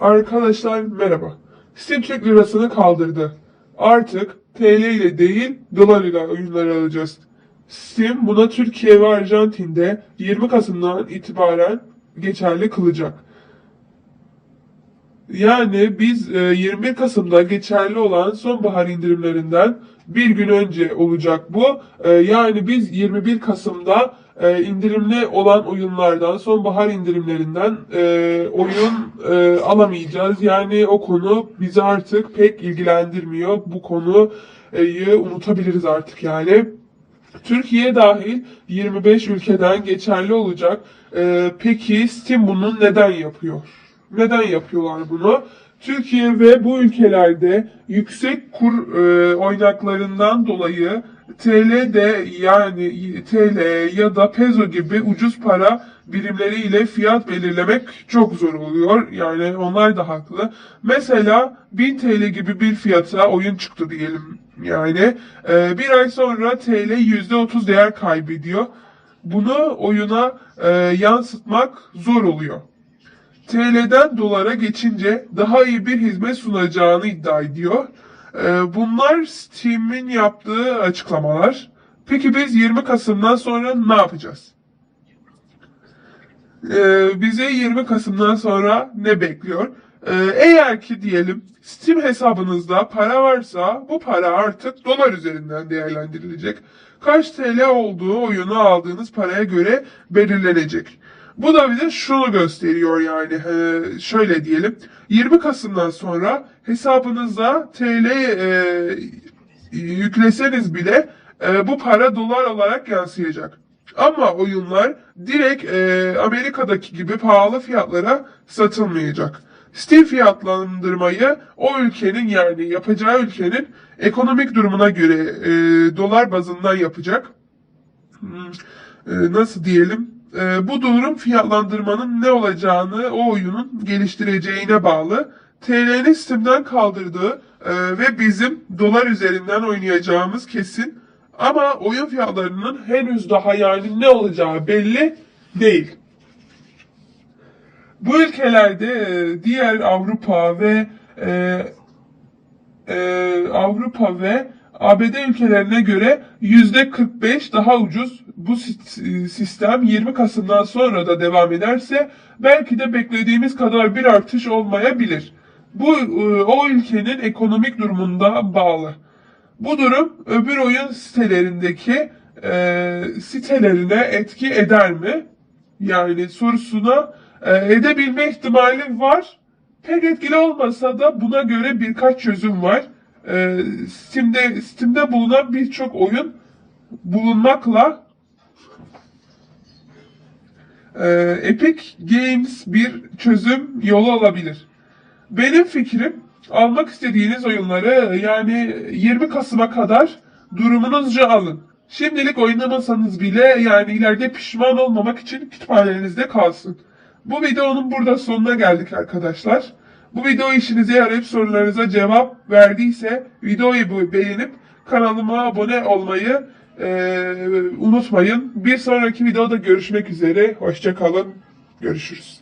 Arkadaşlar merhaba. Steam Türk lirasını kaldırdı. Artık TL ile değil dolar ile oyunlar alacağız. Steam buna Türkiye ve Arjantin'de 20 Kasım'dan itibaren geçerli kılacak. Yani biz e, 21 Kasım'da geçerli olan sonbahar indirimlerinden bir gün önce olacak bu. E, Yani biz 21 Kasım'da e, indirimli olan oyunlardan, sonbahar indirimlerinden e, oyun e, alamayacağız. Yani o konu bizi artık pek ilgilendirmiyor. Bu konuyu unutabiliriz artık yani. Türkiye dahil 25 ülkeden geçerli olacak. Peki Steam bunu neden yapıyor? Neden yapıyorlar bunu? Türkiye ve bu ülkelerde yüksek kur e, oynaklarından dolayı TL'de yani TL ya da peso gibi ucuz para birimleriyle fiyat belirlemek çok zor oluyor. Yani onlar da haklı. Mesela 1000 TL gibi bir fiyata oyun çıktı diyelim. Yani e, bir ay sonra TL %30 değer kaybediyor. Bunu oyuna e, yansıtmak zor oluyor. TL'den dolara geçince daha iyi bir hizmet sunacağını iddia ediyor. Ee, Bunlar Steam'in yaptığı açıklamalar. Peki biz 20 Kasım'dan sonra ne yapacağız? Ee, Bize 20 Kasım'dan sonra ne bekliyor? Ee, Eğer ki diyelim Steam hesabınızda para varsa bu para artık dolar üzerinden değerlendirilecek. Kaç TL olduğu oyunu aldığınız paraya göre belirlenecek. Bu da bize şunu gösteriyor yani e, şöyle diyelim 20 Kasım'dan sonra hesabınıza TL e, yükleseniz bile e, bu para dolar olarak yansıyacak. Ama oyunlar direkt e, Amerika'daki gibi pahalı fiyatlara satılmayacak. Steam fiyatlandırmayı o ülkenin yani yapacağı ülkenin ekonomik durumuna göre e, dolar bazından yapacak. Hmm, e, nasıl diyelim? E, bu durum fiyatlandırmanın ne olacağını o oyunun geliştireceğine bağlı. TL'nin Steam'den kaldırdığı e, ve bizim dolar üzerinden oynayacağımız kesin. Ama oyun fiyatlarının henüz daha yani ne olacağı belli değil. Bu ülkelerde e, diğer Avrupa ve e, e, Avrupa ve ABD ülkelerine göre yüzde 45 daha ucuz. Bu si- sistem 20 Kasım'dan sonra da devam ederse belki de beklediğimiz kadar bir artış olmayabilir. Bu e, o ülkenin ekonomik durumunda bağlı. Bu durum öbür oyun sitelerindeki e, sitelerine etki eder mi? Yani sorusuna e, edebilme ihtimali var. Pek etkili olmasa da buna göre birkaç çözüm var. E, Steam'de Steam'de bulunan birçok oyun bulunmakla e, Epic Games bir çözüm yolu olabilir. Benim fikrim almak istediğiniz oyunları yani 20 Kasım'a kadar durumunuzca alın. Şimdilik oynamasanız bile yani ileride pişman olmamak için kütüphanenizde kalsın. Bu videonun burada sonuna geldik arkadaşlar. Bu video işinize yarayıp sorularınıza cevap verdiyse videoyu beğenip kanalıma abone olmayı eee, unutmayın. Bir sonraki videoda görüşmek üzere. Hoşçakalın. Görüşürüz.